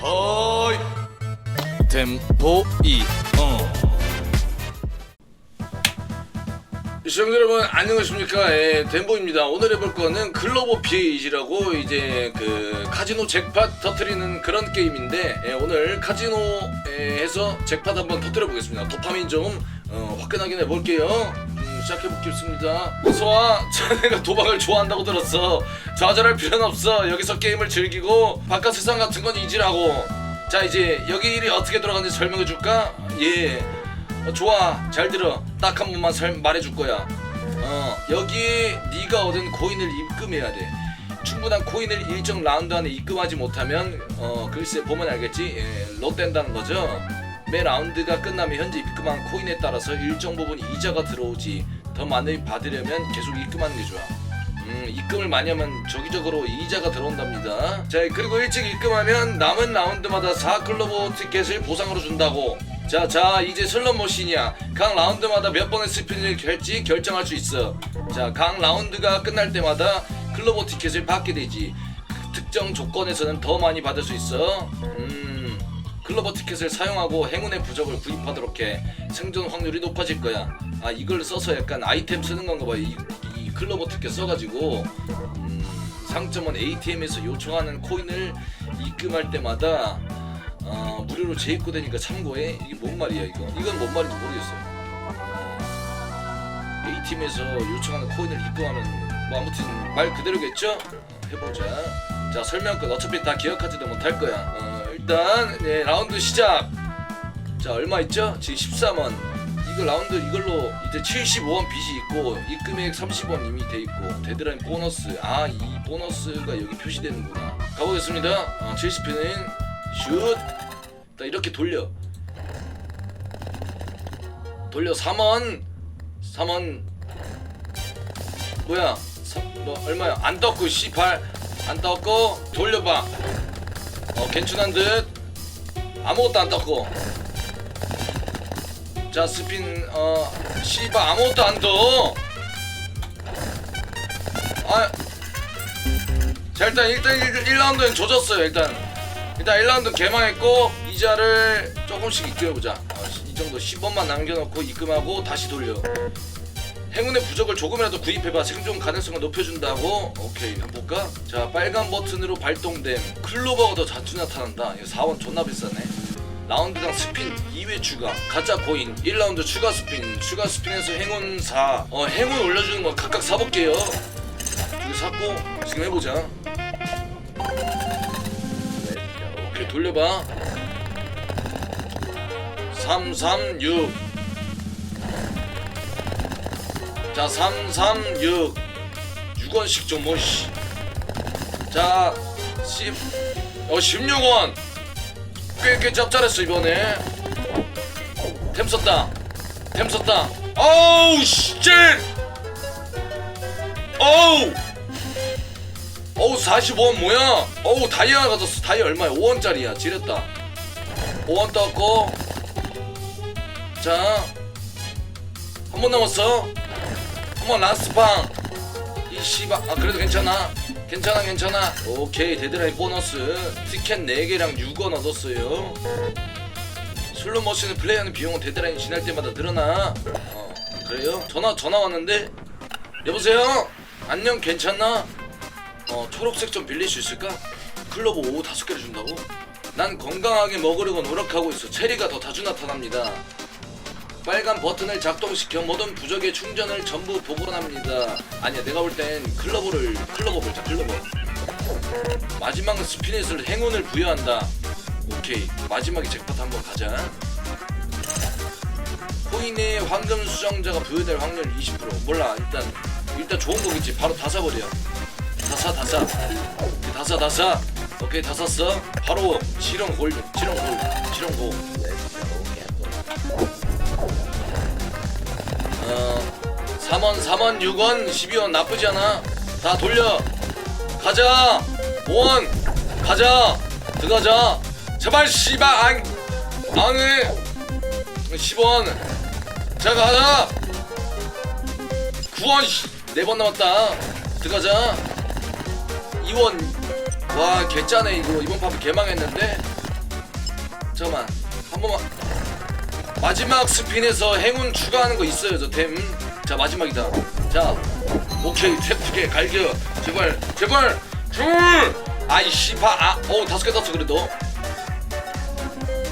허이. 템포 이 어. 시청자 여러분 안녕하십니까? 예, 덴보입니다. 오늘 해볼 거는 글로버 비에이지라고 이제 그 카지노 잭팟 터트리는 그런 게임인데 예, 오늘 카지노에서 잭팟 한번 터트려 보겠습니다. 도파민 좀 어, 화끈하게 내볼게요. 음, 시작해 보겠습니다 어서와 자네가 도박을 좋아한다고 들었어. 좌절할 필요는 없어. 여기서 게임을 즐기고 바깥 세상 같은 건 잊으라고. 자 이제 여기 일이 어떻게 돌아가는지 설명해 줄까? 예. 어, 좋아. 잘 들어. 딱 한 번만 설, 말해줄 거야. 어 여기 네가 얻은 코인을 입금해야 돼. 충분한 코인을 일정 라운드 안에 입금하지 못하면 어 글쎄 보면 알겠지? 예, 롯된다는 거죠 매 라운드가 끝나면 현재 입금한 코인에 따라서 일정 부분 이자가 들어오지 더 많이 받으려면 계속 입금하는 게 좋아 음, 입금을 많이 하면 정기적으로 이자가 들어온답니다. 자, 그리고 일찍 입금하면 남은 라운드마다 4클로버 티켓을 보상으로 준다고. 자, 자, 이제 슬롯 머신이야. 각 라운드마다 몇 번의 스피드를 결지 결정할 수 있어. 자, 각 라운드가 끝날 때마다 클로버 티켓을 받게 되지. 특정 조건에서는 더 많이 받을 수 있어. 음, 클로버 티켓을 사용하고 행운의 부적을 구입하도록 해. 생존 확률이 높아질 거야. 아, 이걸 써서 약간 아이템 쓰는 건가 봐. 이, 이 클로버 티켓 써가지고 음, 상점은 ATM에서 요청하는 코인을 입금할 때마다 어, 무료로 재입고되니까 참고해. 이게 뭔 말이야 이거? 이건 뭔 말인지 모르겠어요. 어, ATM에서 요청하는 코인을 입금하면 뭐 아무튼 말 그대로겠죠? 어, 해보자. 자 설명 끝. 어차피 다 기억하지도 못할 거야. 어, 일단 네, 라운드 시작. 자 얼마 있죠? 지금 13원. 이거 라운드 이걸로 이제 75원 빚이 있고 입금액 30원 이미 돼 있고 데드라인 보너스. 아 이 보너스가 여기 표시되는구나. 가보겠습니다. 어, 70피는 슛. 자, 이렇게 돌려. 돌려 3원. 3원. 뭐야? 사, 뭐 얼마야? 안 떴고 씨발. 안 떴고 돌려봐 어 괜찮은 듯 아무것도 안 떴고 자 스핀 어 씨발 아무것도 안 떠. 아. 자 일단 일단 1, 라운드는 조졌어요 일단 일단 1라운드 개망했고 이자를 조금씩 입금해보자 어, 이 정도 10원만 남겨놓고 입금하고 다시 돌려 행운의 부적을 조금이라도 구입해봐. 생존 가능성을 높여준다고. 오케이 한번 볼까? 자 빨간 버튼으로 발동됨. 클로버가 더 자주 나타난다. 이거 4원 존나 비싸네. 라운드당 스핀 2회 추가. 가짜 코인. 1라운드 추가 스핀. 추가 스핀에서 행운 4 어, 행운 올려주는 거 각각 사볼게요. 이거 샀고 지금 해보자. 오케이 돌려봐. 336 자, 336 6원씩 좀 뭐 씨. 자, 10 어, 16원. 꽤 꽤 짭짤했어 이번에. 템 썼다. 템 썼다. 어우, 씨. 어우. 어우, 45원 뭐야? 어우, 다이아 가졌어. 다이아 얼마야? 5원짜리야. 지렸다. 5원 떴고. 자. 한 번 남았어. 어머 라스트팡 이 씨바 아 그래도 괜찮아 괜찮아 괜찮아 오케이 데드라인 보너스 티켓 4개랑 6원 얻었어요 슬롯 머신을 플레이하는 비용은 데드라인 지날 때마다 늘어나 어 그래요? 전화 전화 왔는데 여보세요? 안녕 괜찮나? 어 초록색 좀 빌릴 수 있을까? 클로버 5 다섯 개를 준다고? 난 건강하게 먹으려고 노력하고 있어 체리가 더 자주 나타납니다 빨간 버튼을 작동시켜 모든 부적의 충전을 전부 복원합니다. 아니야, 내가 볼 땐 클러버를 클러버 볼자 클러버. 마지막 스피넷을 행운을 부여한다. 오케이, 마지막에 잭팟 한번 가자. 코인의 황금 수정자가 부여될 확률 20% 몰라 일단 일단 좋은 거겠지 바로 다 사버려 다사 다사 다사 다사 오케이 다 샀어 바로 실용 골 실용 골 실용 골 어, 3원, 3원, 6원, 12원 나쁘지 않아. 다 돌려. 가자. 5원. 가자. 들어가자. 제발 씨발 안 안해. 10원. 자 가자. 9원. 4번 남았다. 들어가자. 2원. 와 개짜네 이거 이번 팝 개망했는데 잠깐만 한 번만 마지막 스핀에서 행운 추가하는 거 있어요 저템자 마지막이다. 자 오케이 탭두개 갈겨. 제발 제발 제발 아이 씨바 아어 다섯 개 떴어 그래도.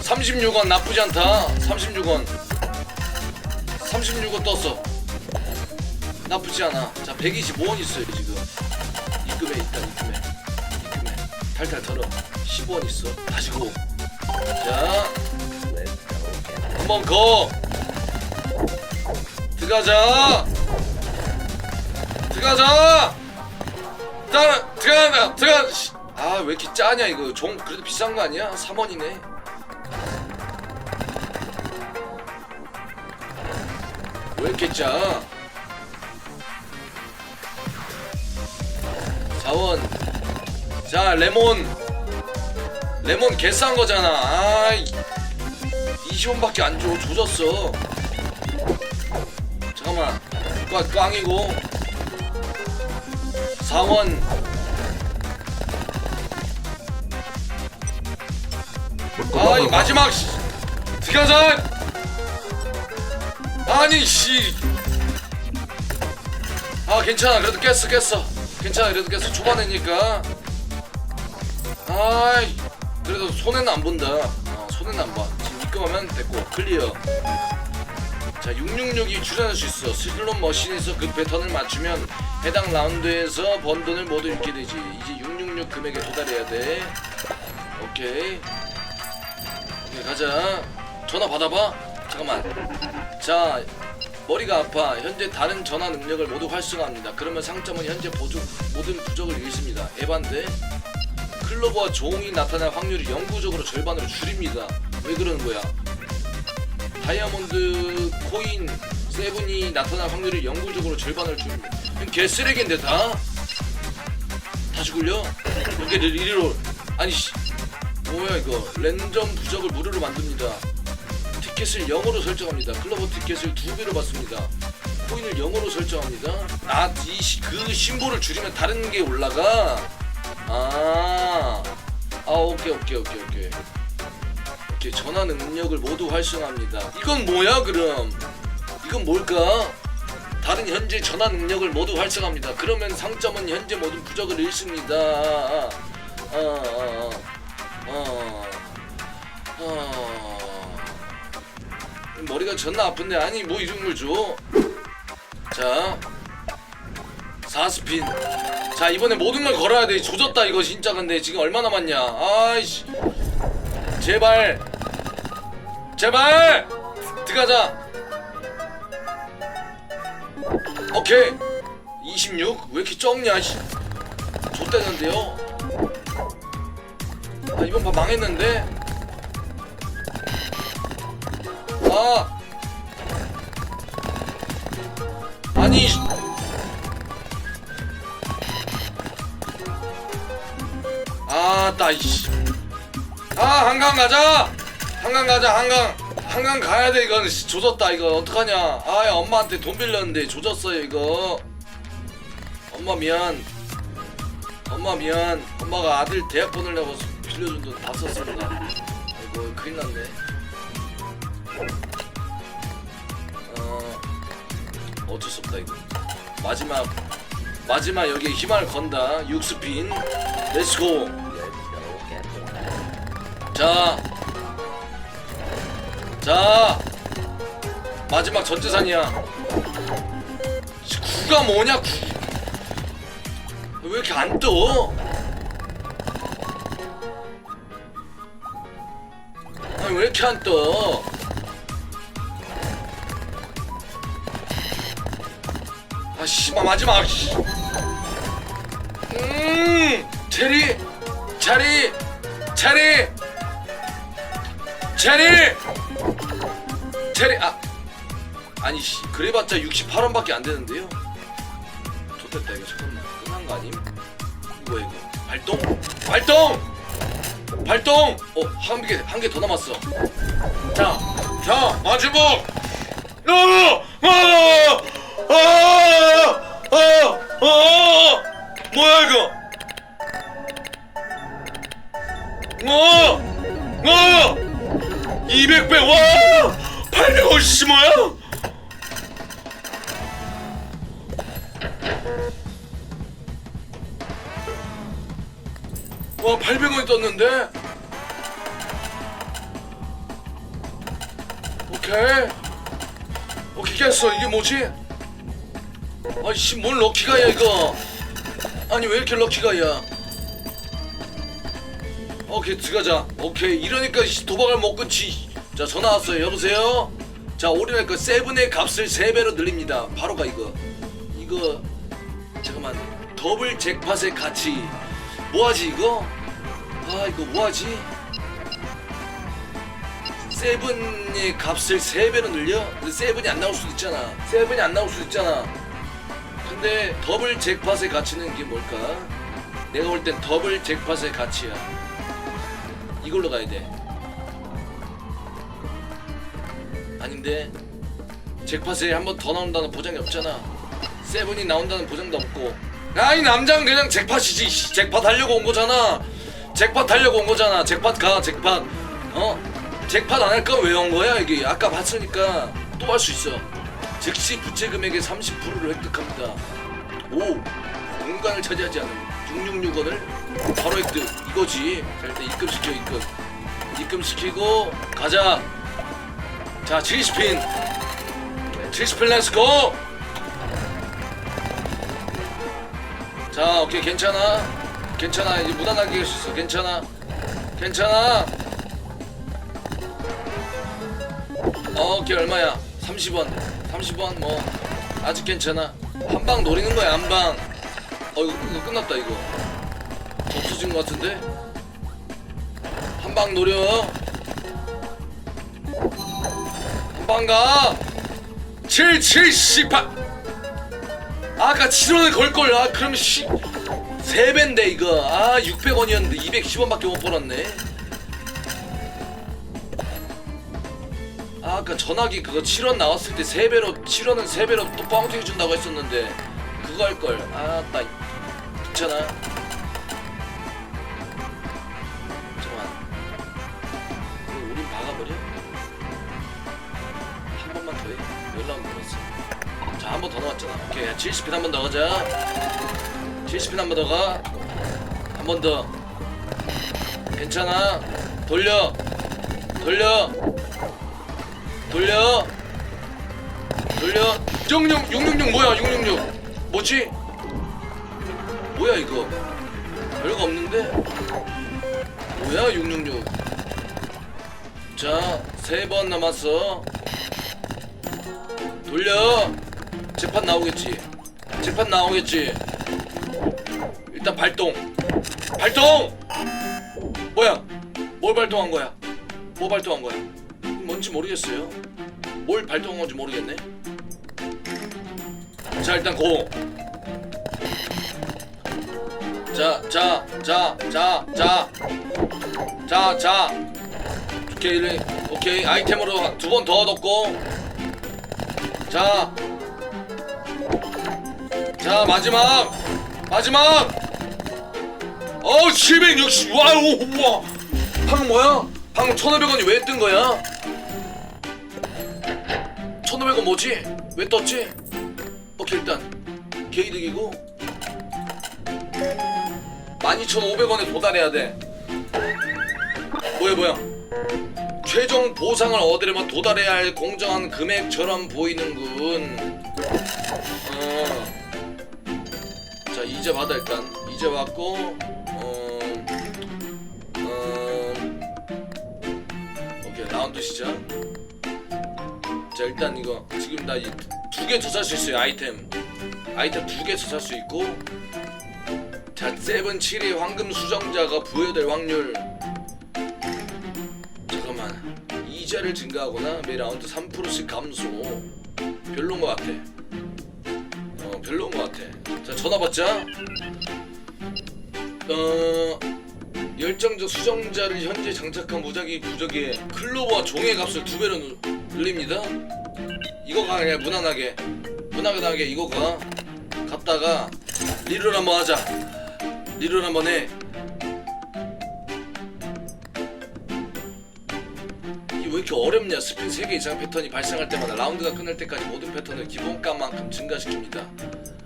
36원 나쁘지 않다. 36원. 36원 떴어. 나쁘지 않아. 자 125원 있어요 지금. 입금해 일단 입금해 입금해 탈탈 털어. 15원 있어. 다시 고자 한번 거. 들어가자. 들어가자. 자 들어가자 들어가. 아왜 이렇게 짜냐 이거. 종 그래도 비싼 거 아니야? 3원이네. 왜 이렇게 짜? 4원. 자 레몬. 레몬 개 싼 거잖아. 아이 20원밖에 안 줘. 조졌어. 잠깐만. 꽝, 꽝이고. 4원. 아, 이 마지막 씨. 들어가자. 아니 씨. 아, 괜찮아. 그래도 깼어, 깼어. 괜찮아. 그래도 깼어. 초반이니까. 아이. 그래도 손해는 안 본다. 어, 손해는 안 봐. 지금 입금하면 됐고 클리어. 자, 666이 출연할 수 있어. 슬롯 머신에서 그 패턴을 맞추면 해당 라운드에서 번 돈을 모두 잃게 되지. 이제 666 금액에 도달해야 돼. 오케이. 오케이 가자. 전화 받아봐. 잠깐만. 자, 머리가 아파. 현재 다른 전화 능력을 모두 활성화합니다. 그러면 상점은 현재 보조, 모든 부족을 잃습니다. 에반데? 클로버와 종이 나타날 확률이 영구적으로 절반으로 줄입니다. 왜 그러는 거야? 다이아몬드 코인 세븐이 나타날 확률이 영구적으로 줄입니다. 그럼 개쓰레기인데 다? 다 죽을려? 이게 이리로 아니 씨 뭐야 이거 랜덤 부적을 무료로 만듭니다. 티켓을 0으로 설정합니다. 클로버 티켓을 두 배로 받습니다. 코인을 0으로 설정합니다. 아이그 심볼을 줄이면 다른 게 올라가. 아, 아 오케이 오케이 오케이 오케이 오케이 전화 능력을 모두 활성화합니다. 이건 뭐야 그럼? 이건 뭘까? 다른 현재 전화 능력을 모두 활성화합니다. 그러면 상점은 현재 모든 부적을 잃습니다. 아, 아, 아, 아, 아, 아. 머리가 존나 아픈데 아니 뭐 이런 걸 줘? 자, 4스핀. 자 이번에 모든 걸 걸어야 돼 조졌다 이거 진짜 근데 지금 얼마 남았냐 아이씨 제발 제발! 들어가자. 오케이. 26 왜 이렇게 적냐 씨. 좆대는데요. 아 이번 판 망했는데? 아. 아니 아, 따 이씨. 아, 한강 가자. 한강 가자, 한강. 한강 가야 돼, 이건. 씨, 조졌다, 이거. 어떡하냐. 아, 야, 엄마한테 돈 빌렸는데 조졌어요, 이거. 엄마 미안. 엄마 미안. 엄마가 아들 대학 보내려고 빌려준 돈 다 썼습니다. 아이고, 큰일 났네. 어, 어쩔 수 없다, 이거. 마지막. 마지막 여기에 희망을 건다. 육스핀. 렛츠고. 자. 자. 마지막 전재산이야. 씨, 구가 뭐냐, 구. 왜 이렇게 안 떠? 아니, 왜 이렇게 안 떠? 아, 씨발, 마지막, 씨. 음, 체리, 체리, 체리, 체리, 체리. 아, 아니 씨, 그래봤자 68원밖에 안 되는데요. 좋됐다 이거 잠깐만 끝난 거 아님? 이거 이거 발동, 발동, 발동. 어, 한 개, 한 개 더 남았어. 자, 자, 마지막. 어, 어, 어, 어, 어, 어. 뭐야 이거? 어! 어! 200배 와 850 뭐야 와 800원이 떴는데? 오케이. 오케이 깼어. 이게 뭐지? 아이씨 뭔 럭키가야 이거? 아니 왜 이렇게 럭키가야? 오케이 들어가자. 오케이. 이러니까 씨, 도박을 못 끊지 자 전화 왔어요. 여보세요? 자 올인할 거 세븐의 값을 3배로 늘립니다. 바로 가 이거. 이거 잠깐만. 더블 잭팟의 가치. 뭐하지 이거? 아 이거 뭐하지? 세븐의 값을 3배로 늘려? 근데 세븐이 안 나올 수도 있잖아. 세븐이 안 나올 수도 있잖아. 근데 더블 잭팟의 가치는 이게 뭘까? 내가 볼 땐 더블 잭팟의 가치야. 이걸로 가야 돼 아닌데 잭팟에 한 번 더 나온다는 보장이 없잖아. 세븐이 나온다는 보장도 없고. 아이 남자는 그냥 잭팟이지 씨. 잭팟 하려고 온 거잖아. 잭팟 하려고 온 거잖아. 잭팟 가 잭팟. 어? 잭팟 안할거왜온 거야? 이게 아까 봤으니까 또 할 수 있어. 즉시 부채 금액의 30%를 획득합니다. 오 공간을 차지하지 않은 666원을 바로 획득. 이거지. 자 일단 입금시켜 입금. 입금시키고 가자 자 70핀 70핀 렛츠고 자 오케이 괜찮아. 괜찮아. 이제 무난하게 할 수 있어. 괜찮아. 괜찮아. 어, 오케이 얼마야? 30원. 30원 뭐. 아직 괜찮아. 한 방 노리는 거야 한 방. 어 이거, 이거 끝났다 이거. 없어진 것 같은데? 한 방 노려 한방가 7, 7, 18 아까 7원을 걸걸. 아 그럼 씨 3배인데 이거. 아 600원이었는데 210원밖에 못 벌었네. 아, 아까 전화기 그거 7원 나왔을 때 3배로 7원은 3배로 또 뻥튀기 준다고 했었는데 그거 할걸. 아나 귀찮아 오케이 70핀 한 번 더 가자. 70핀 한 번 더 가. 한 번 더. 괜찮아. 돌려. 돌려. 돌려. 돌려. 66 666 뭐야 666 뭐지? 뭐야 이거? 별거 없는데? 뭐야 666 자 세 번 남았어. 돌려 재판 나오겠지 재판 나오겠지 일단 발동 발동 뭐야 뭘 발동한 거야 뭐 발동한 거야 뭔지 모르겠어요. 뭘 발동한 건지 모르겠네. 자 일단 고. 자, 자, 자, 자, 자, 자, 자. 오케이, 오케이. 아이템으로 두 번더 얻었고. 자, 자 마지막, 마지막. 어, 760. 와우, 우와. 방금 뭐야? 방금 1,500원이 왜 뜬 거야? 1,500원 뭐지? 왜 떴지? 오케이 일단 개이득이고 12,500원에 도달해야 돼 뭐야 뭐야 최종 보상을 얻으려면 도달해야 할 공정한 금액처럼 보이는군 어. 자 이제 받아 일단. 이제 받고 어... 어... 오케이 라운드 시작 자 일단 이거 지금 나 두개더살수 있어요 아이템. 아이템 두개더살수 있고 자 세븐 7의 황금 수정자가 부여될 확률. 잠깐만. 이자를 증가하거나 매 라운드 3%씩 감소. 별로인 것 같아. 어 별로인 것 같아 자 전화 받자 어 열정적 수정자를 현재 장착한 무작위 부적에 클로버와 종의 값을 두 배로 늘- 늘립니다. 이거 가 그냥 무난하게 무난하게 이거 가 갔다가 리롤 한번 하자. 리롤 한번 해. 이왜 이렇게 어렵냐 스핀 3개 이상 패턴이 발생할 때마다 라운드가 끝날 때까지 모든 패턴을 기본값만큼 증가시킵니다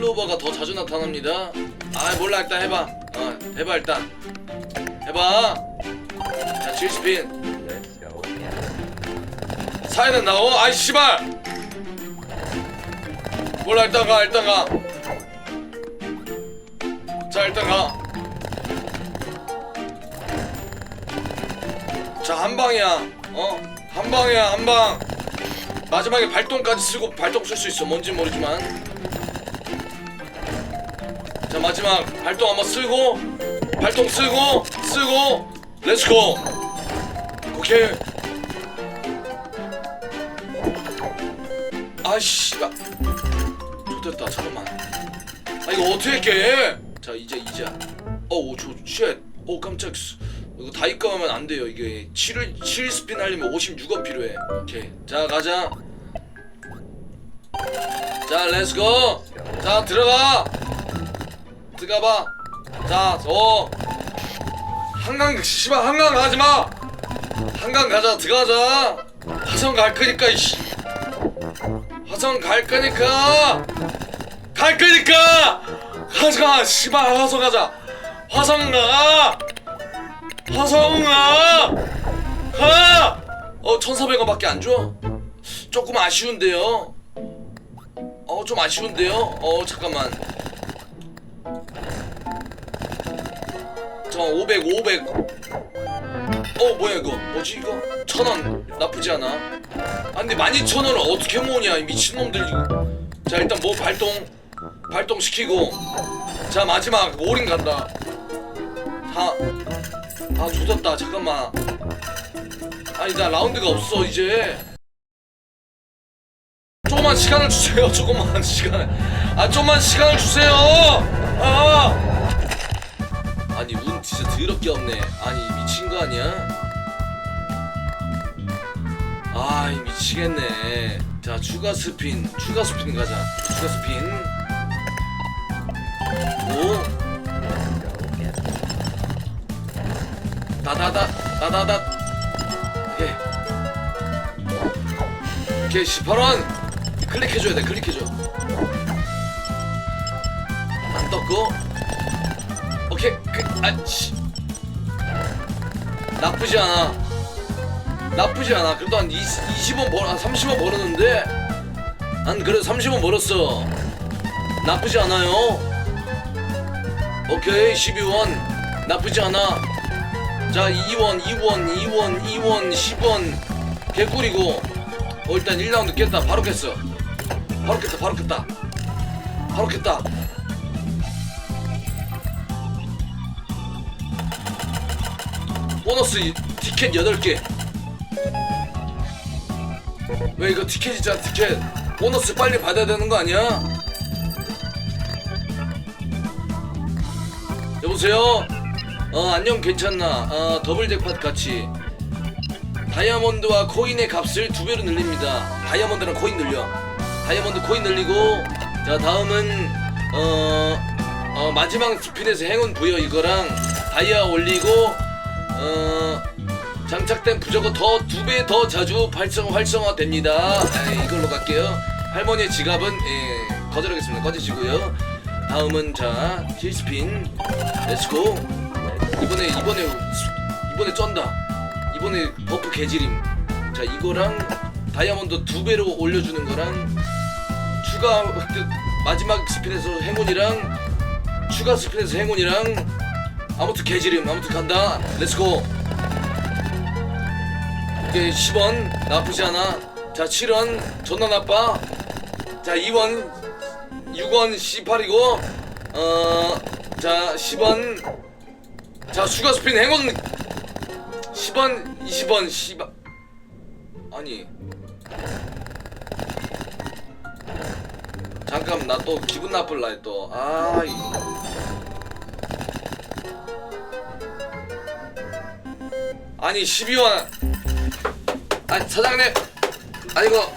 클로버가 더 자주 나타납니다 아 몰라 일단 해봐 어 해봐 일단 해봐 자 7스핀 사이는 나오 아이 씨발 몰라 일단 가 일단 가 자 일단 가 자, 한 방이야. 어? 한 방이야, 한 방. 마지막에 발동까지 쓰고 발동 쓸 수 있어. 뭔지 모르지만. 자, 마지막 발동 한번 쓰고 발동 쓰고 쓰고 렛츠고. 오케이. 아씨. 좋됐다. 잠깐만. 아 이거 어떻게 깨? 자, 이제 이제. 어우, 저 쉣. 오 깜짝. 이거 다 입금하면 안 돼요. 이게 7을 7 스핀 하려면 56원 필요해. 오케이. 자, 가자. 자, 렛츠고. 자, 들어가. 들어가 봐. 자, 어. 한강 씨발 한강 가지 마. 한강 가자. 들어가자. 화성 갈 거니까 이씨. 화성 갈 거니까. 갈 거니까. 가자. 씨발 화성 가자. 화성 가. 화성아! 가! 어, 1,400원밖에 안 줘? 조금 아쉬운데요? 어, 좀 아쉬운데요? 어, 잠깐만. 저 500, 500. 어, 뭐야, 이거? 뭐지, 이거? 천 원. 나쁘지 않아. 아, 근데 12,000원을 어떻게 모으냐, 이 미친놈들. 자, 일단 뭐 발동. 발동시키고. 자, 마지막. 올인 간다. 다. 아 조졌다 잠깐만 아니 나 라운드가 없어 이제 조금만 시간을 주세요 조금만 시간 아 좀만 시간을 주세요 아 아니 운 진짜 더럽게 없네. 아니 미친 거 아니야? 아이 미치겠네. 자 추가 스핀 추가 스핀 가자. 추가 스핀. 오. 다다다 다다다. 오케이 오케이 18원. 클릭해줘야 돼 클릭해줘. 안 떴고 아씨. 나쁘지 않아. 나쁘지 않아. 그래도 한 20, 20 원 벌, 한 30원 벌었는데? 난 그래도 30원 벌었어. 나쁘지 않아요. 오케이 12원. 나쁘지 않아. 자 2원 2원 2원 2원 10원. 개꿀이고. 어 일단 1라운드 깼다. 바로 깼어. 바로 깼다 바로 깼다. 바로 깼다 보너스 이- 티켓 8개. 왜 이거 티켓 있잖아 티켓. 보너스 빨리 받아야 되는 거 아니야? 여보세요? 어 안녕 괜찮나? 어 더블 잭팟 같이. 다이아몬드와 코인의 값을 두 배로 늘립니다. 다이아몬드랑 코인 늘려. 다이아몬드 코인 늘리고 자 다음은 어, 어 마지막 스핀에서 행운 부여 이거랑. 다이아 올리고 어 장착된 부적은 더두 배 더 자주 발성 활성화 됩니다. 아, 이걸로 갈게요. 할머니의 지갑은 예, 거절하겠습니다. 꺼지시고요. 다음은 자 힐스핀. 렛츠고 이번에 이번에 이번에 쩐다. 이번에 버프 개지림. 자 이거랑 다이아몬드 두 배로 올려주는 거랑 추가 그 마지막 스핀에서 행운이랑 추가 스핀에서 행운이랑 아무튼 개지림 아무튼 간다. 렛츠고. 이게 10원 나쁘지 않아. 자 7원 존나 나빠. 자 2원 6원 18이고 어자 10원 자 슈가 스핀 행운 10원 20원 10원 아니 잠깐 나 또 기분 나쁠라 또 아 이 아니 12원 아니 사장님. 아니 이거.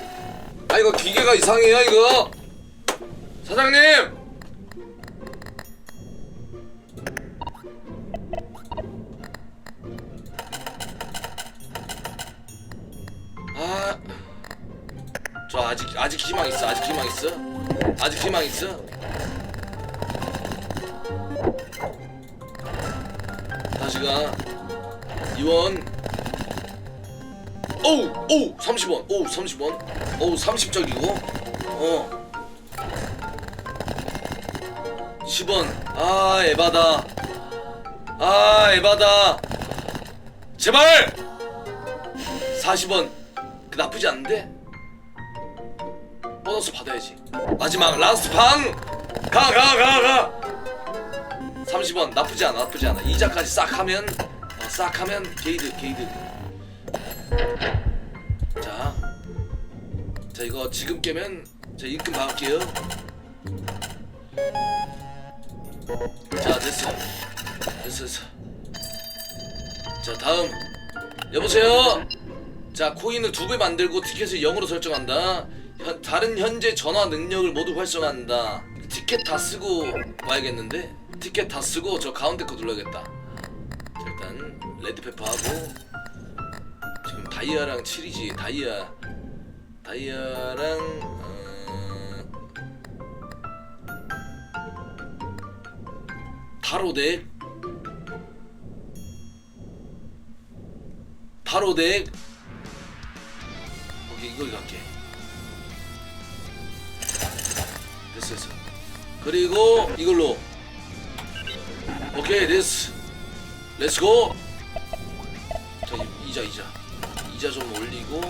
아니 이거 기계가 이상해요 이거. 사장님! 아 저 아직 아직 희망 있어 아직 희망 있어? 아직 희망 있어? 다시가 이원. 오우 오우 30원. 오우 30원. 오우 30적이고. 어. 10원. 아 에바다. 아 에바다. 제발! 40원. 그 나쁘지 않은데? 보너스 받아야지. 마지막 라스트 방가 가 가가! 30원. 나쁘지 않아 나쁘지 않아. 이자까지 싹 하면 어, 싹 하면 게이드 게이드 자, 자 이거 지금 깨면 자 입금 받을게요. 자 됐어. 됐어 됐어. 자 다음. 여보세요? 자 코인을 두 배 만들고 티켓을 0으로 설정한다. 현, 다른 현재 전화 능력을 모두 활성화한다. 티켓 다 쓰고 와야겠는데? 티켓 다 쓰고 저 가운데 거 눌러야겠다 레드페퍼 하고 지금 다이아랑 7이지. 다이아. 다이아랑 어... 타로덱 타로덱 오케이 이거 갈게. 됐어 됐어. 그리고 이걸로. 오케이 됐어. 렛츠고 자 이- 이자 이자. 이자 좀 올리고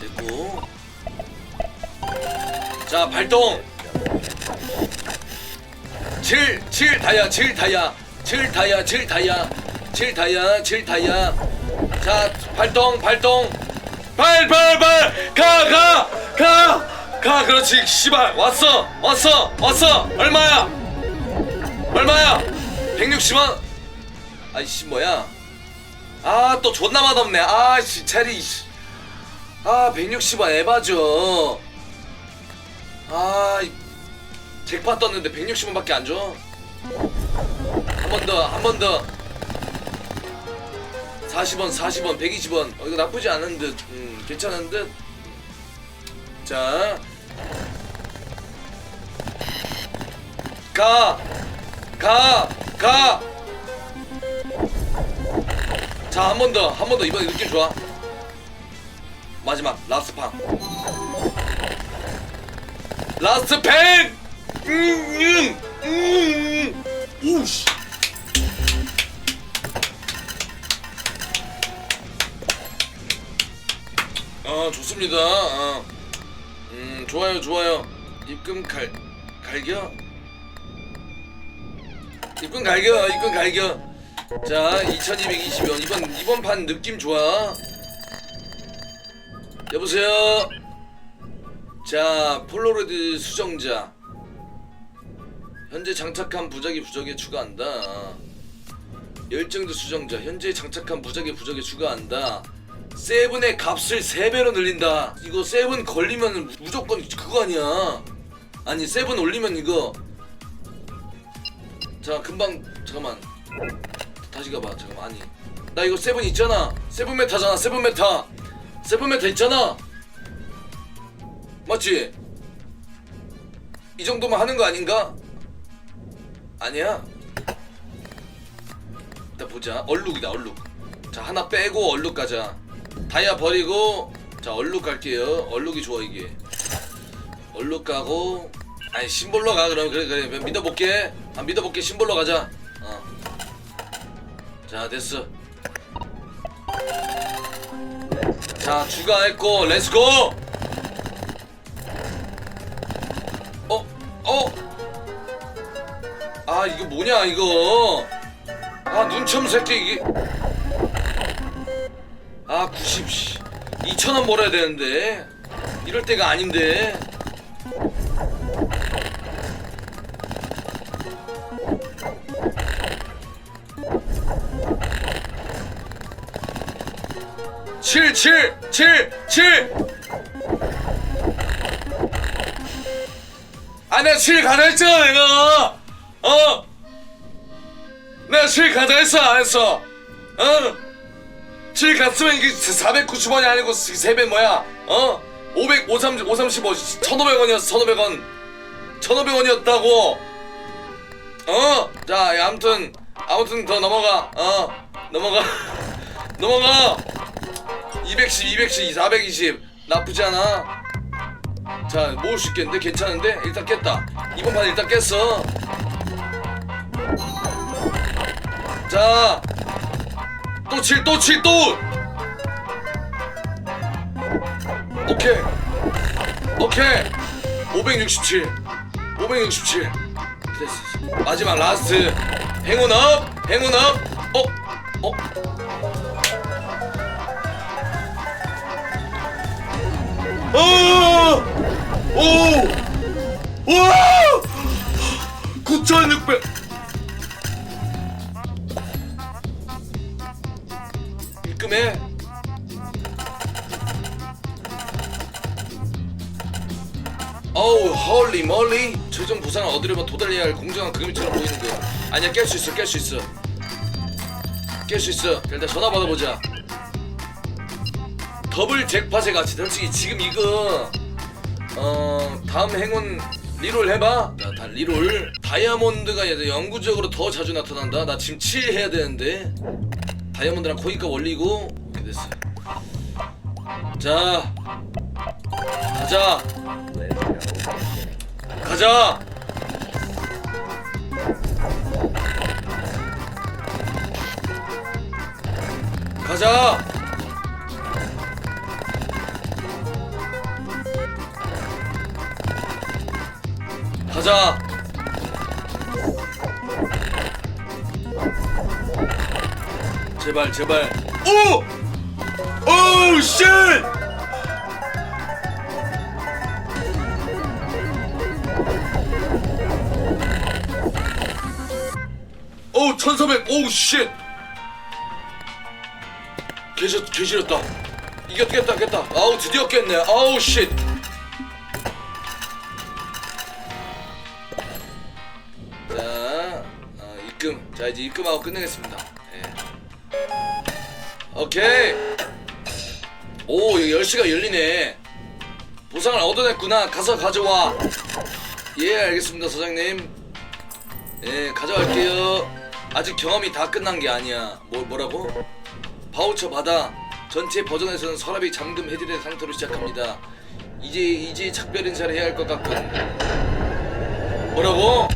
됐고. 자 발동! 7 7 다이아 7 다이아. 7 다이아 7 다이아. 7 다이아 7 다이아. 자 발동 발동. 발 발 발 가 가 가 가. 그렇지. 씨발. 왔어 왔어 왔어. 얼마야? 얼마야? 160원 아이씨 뭐야 아 또 존나 맛없네 아 씨 체리 씨. 아 160원 에바죠 아 이- 잭팟 떴는데 160원밖에 안 줘? 한 번 더, 한 번 더. 40원, 40원, 120원. 어, 이거 나쁘지 않은 듯. 음, 괜찮은 듯. 자. 가! 가! 가! 자, 한 번 더, 한 번 더. 이번에 느낌 좋아. 마지막, 라스트 팡. 라스트 팽! 음, 음, 음, 음. 오씨. 아 좋습니다. 아. 음 좋아요 좋아요. 입금 갈 갈겨. 입금 갈겨 입금 갈겨. 자 2220원 이번 이번 판 느낌 좋아. 여보세요. 자 폴로로이드 수정자. 현재 장착한 부적이 부적에 추가한다. 열정도 수정자 현재 장착한 부적이 부적에 추가한다. 세븐의 값을 3배로 늘린다. 이거 세븐 걸리면 무조건 그거 아니야. 아니 세븐 올리면 이거. 자 금방 잠깐만 다시 가봐 잠깐만 아니 나 이거 세븐 있잖아 세븐 메타잖아 세븐 메타 세븐 메타 있잖아 맞지? 이 정도만 하는 거 아닌가? 아니야. 일단 보자. 얼룩이다 얼룩. 자 하나 빼고 얼룩 가자. 다이아 버리고 자 얼룩 갈게요. 얼룩이 좋아 이게. 얼룩 가고 아니 심볼로 가 그럼 그래 그래 믿어볼게. 아 믿어볼게 심볼로 가자. 어. 자 됐어. 자 추가했고 렛츠고. 어? 어? 아 이거 뭐냐 이거 아 눈처럼 새끼 이게 아 90, 2천원 벌어야 되는데 이럴 때가 아닌데 칠, 칠, 칠, 칠. 아 내가 7 가자 했잖아 내가. 어? 내가 7 가자 했어 안 했어? 어? 7 갔으면 이게 490원이 아니고 3배 뭐야? 어? 500 530 535 1,500원이었어 1,500원. 1,500원이었다고. 어? 자 야, 아무튼 아무튼 더 넘어가. 어? 넘어가. 넘어가 210 210 420 나쁘지 않아. 자 모을 수 있겠는데? 괜찮은데? 일단 깼다. 이번 판 일단 깼어. 자또 칠 또 칠 또 오케이. 오케이. 567 567 됐어. 마지막 라스트. 행운업 행운업. 어? 어? 어! 오! 와! 9,600 입금해 어우 헐리 멀리 최종 부상을 얻으려면 도달해야 할 공정한 금융처럼 보이는데 아니야 깰 수 있어 깰 수 있어 깰 수 있어 일단 전화 받아보자 더블 잭팟의 가치 솔직히 지금 이거 어 다음 행운 리롤 해봐. 자, 다 리롤. 다이아몬드가 이제 영구적으로 더 자주 나타난다. 나 지금 7 해야 되는데. 다이아몬드랑 코인값 올리고. 이렇게 됐어. 자 가자. 가자. 가자 가자 제발 제발 오! 오 쉣! 오 1400! 오우 쉣! 개시, 개시렸다 이겼 깼다 깼다 아우 드디어 깼네 아우 쉣 자 이제 입금하고 끝내겠습니다. 예. 오케이. 오 여기 10시가 열리네. 보상을 얻어냈구나. 가서 가져와. 예 알겠습니다 사장님. 예 가져갈게요. 아직 경험이 다 끝난 게 아니야. 뭐, 뭐라고? 바우처 받아. 전체 버전에서는 서랍이 잠금 해제된 상태로 시작합니다. 이제 이제 작별 인사를 해야 할 것 같군. 뭐라고?